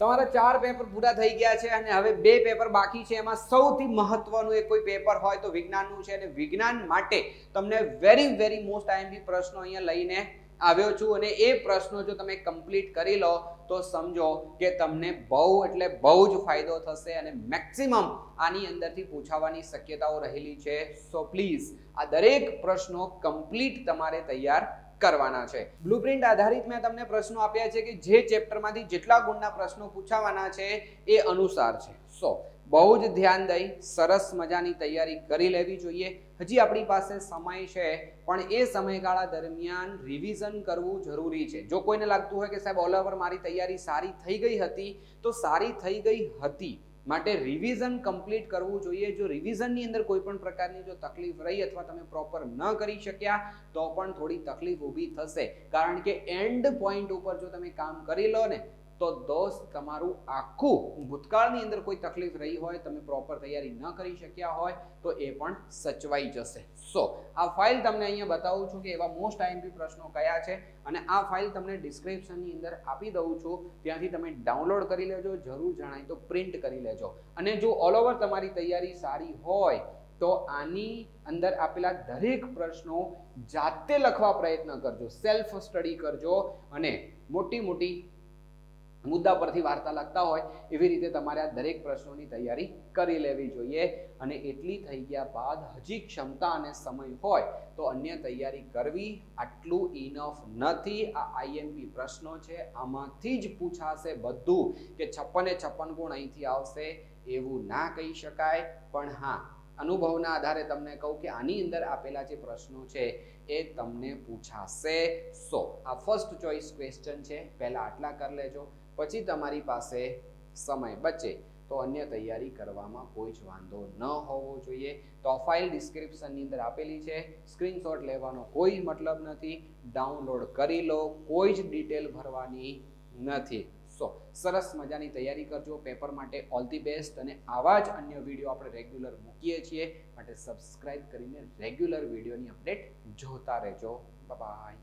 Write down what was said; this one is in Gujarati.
તમારા ચાર પેપર પૂરા થઈ ગયા છે અને હવે બે પેપર બાકી છે. એમાં સૌથી મહત્વનું એક કોઈ પેપર હોય તો વિજ્ઞાનનું છે અને વિજ્ઞાન માટે તમને વેરી વેરી મોસ્ટ આઈએમપી પ્રશ્નો અહીંયા લઈને આવ્યો છું અને એ પ્રશ્નો જો તમે કમ્પ્લીટ કરી લો તો સમજો કે તમને બહુ એટલે બહુ જ ફાયદો થશે અને મેક્સિમમ આની અંદરથી પૂછાવાની શક્યતાઓ રહેલી છે. સો પ્લીઝ આ દરેક પ્રશ્નો કમ્પ્લીટ તમારે તૈયાર કરવાના છે. બ્લુપ્રિન્ટ આધારિત મેં તમને પ્રશ્નો આપ્યા છે કે જે ચેપ્ટરમાંથી જેટલા ગુણના પ્રશ્નો પૂછાવાના છે એ અનુસાર છે. સો બહુ જ ધ્યાન દઈ, સરસ મજાની તૈયારી કરી લેવી જોઈએ. હજી આપણી પાસે સમય છે, પણ એ સમયગાળા દરમિયાન રિવિઝન કરવું જરૂરી છે. જો કોઈને લાગતું હોય કે સાહેબ, ઓલ ઓવર મારી તૈયારી સારી થઈ ગઈ હતી, તો સારી થઈ ગઈ હતી. માટે રિવિઝન કમ્પ્લીટ કરવું જોઈએ. જો રિવિઝનની અંદર કોઈ પણ પ્રકારની જો તકલીફ રહી અથવા તમે પ્રોપર ન કરી શક્યા, તો પણ થોડી તકલીફ ઊભી થશે. કારણ કે એન્ડ પોઈન્ટ ઉપર જો તમે કામ કરી લો ને તો દોસ્ત, તમારું આખું ભૂતકાળની અંદર કોઈ તકલીફ રહી હોય, તમે પ્રોપર તૈયારી ન કરી શક્યા હોય, તો એ પણ સચવાઈ જશે. સો આ ફાઇલ તમને અહીંયા બતાવું છું કે એવા મોસ્ટ આઈએમપી પ્રશ્નો કયા છે અને આ ફાઇલ તમને ડિસ્ક્રિપ્શનની અંદર આપી દઉં છું. ત્યાંથી તમે ડાઉનલોડ કરી લેજો, જરૂર જણાય તો પ્રિન્ટ કરી લેજો. અને જો ઓલ ઓવર તમારી તૈયારી સારી હોય, તો આની અંદર આપેલા દરેક પ્રશ્નો જાતે લખવા પ્રયત્ન કરજો. સેલ્ફ સ્ટડી કરજો અને મોટી મોટી મુદ્દા પરથી વાર્તા લખતા હોય, એવી રીતે તમારે આ દરેક પ્રશ્નોની તૈયારી કરી લેવી જોઈએ. અને એટલી થઈ ગયા બાદ હજી ક્ષમતા અને સમય હોય, તો અન્ય તૈયારી કરવી આટલું ઇનફ નથી. આ આઈએમપી પ્રશ્નો છે, આમાંથી જ પૂછાશે બધું કે છપ્પને છપ્પન ગુણ અહીંથી આવશે, એવું ના કહી શકાય. પણ હા અનુભવના આધારે તમને કહું કે આની અંદર આપેલા જે પ્રશ્નો છે એ તમને પૂછાશે. સો આ ફર્સ્ટ ચોઇસ ક્વેશ્ચન છે. પહેલાં આટલા કરી લેજો. પછી તમારી પાસે સમય બચે તો અન્ય તૈયારી કરવામાં કોઈ જ વાંધો ન હોવો જોઈએ. તો ફાઇલ ડિસ્ક્રિપ્શનની અંદર આપેલી છે. સ્ક્રીનશોટ લેવાનો કોઈ મતલબ નથી. ડાઉનલોડ કરી લો. કોઈ જ ડિટેલ ભરવાની નથી. સો. સરસ મજાની તૈયારી કરજો. પેપર માટે ઓલ ધી બેસ્ટ અને આવા જ અન્ય વીડિયો આપણે રેગ્યુલર મૂકીએ છીએ. માટે સબસ્ક્રાઇબ કરીને રેગ્યુલર વિડીયોની અપડેટ જોતા રહેજો. બાય